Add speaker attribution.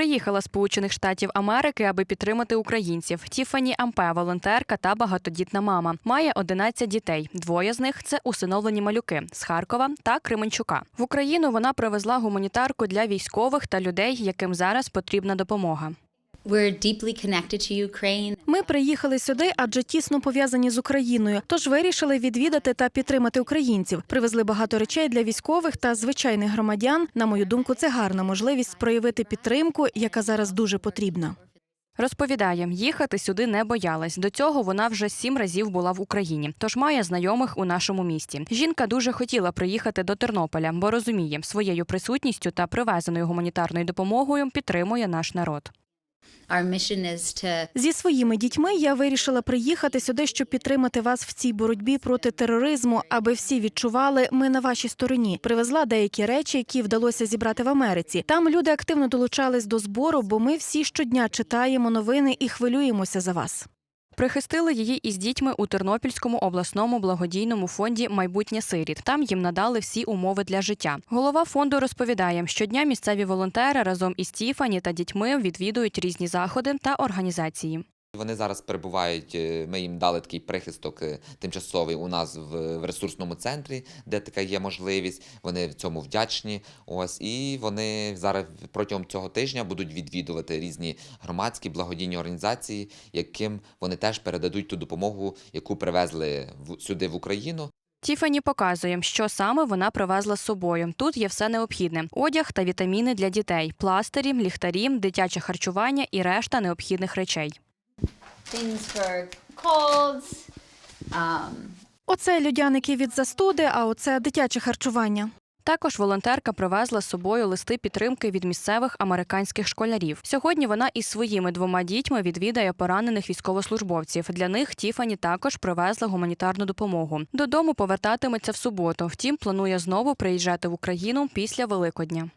Speaker 1: Приїхала з Сполучених Штатів Америки, аби підтримати українців. Тіфані Ампе, волонтерка та багатодітна мама. Має 11 дітей. Двоє з них це усиновлені малюки з Харкова та Кременчука. В Україну вона привезла гуманітарку для військових та людей, яким зараз потрібна допомога.
Speaker 2: We're deeply connected to Ukraine.
Speaker 3: Ми приїхали сюди, адже тісно пов'язані з Україною. Тож вирішили відвідати та підтримати українців. Привезли багато речей для військових та звичайних громадян. На мою думку, це гарна можливість проявити підтримку, яка зараз дуже потрібна.
Speaker 1: Розповідає, їхати сюди не боялась. До цього вона вже сім разів була в Україні, тож має знайомих у нашому місті. Жінка дуже хотіла приїхати до Тернополя, бо розуміє, своєю присутністю та привезеною гуманітарною допомогою підтримує наш народ.
Speaker 3: Зі своїми дітьми я вирішила приїхати сюди, щоб підтримати вас в цій боротьбі проти тероризму, аби всі відчували, ми на вашій стороні. Привезла деякі речі, які вдалося зібрати в Америці. Там люди активно долучались до збору, бо ми всі щодня читаємо новини і хвилюємося за вас.
Speaker 1: Прихистили її із дітьми у Тернопільському обласному благодійному фонді Майбутнє сиріт. Там їм надали всі умови для життя. Голова фонду розповідає, щодня місцеві волонтери разом із Тіфані та дітьми відвідують різні заходи та організації.
Speaker 4: Вони зараз перебувають. е, Ми їм дали такий прихисток е, тимчасовий у нас в, ресурсному центрі, де така є можливість. Вони в цьому вдячні. Ось і вони зараз протягом цього тижня будуть відвідувати різні громадські благодійні організації, яким вони теж передадуть ту допомогу, яку привезли в, сюди в Україну.
Speaker 1: Тіфані показує, що саме вона привезла з собою. Тут є все необхідне: одяг та вітаміни для дітей, пластирі, ліхтарі, дитяче харчування і решта необхідних речей.
Speaker 2: Things for colds. Um,
Speaker 3: Оце людяники від застуди, а оце дитяче харчування.
Speaker 1: Також волонтерка привезла з собою листи підтримки від місцевих американських школярів. Сьогодні вона із своїми двома дітьми відвідає поранених військовослужбовців. Для них Тіфані також привезла гуманітарну допомогу. Додому повертатиметься в суботу. Втім, планує знову приїжджати в Україну після Великодня.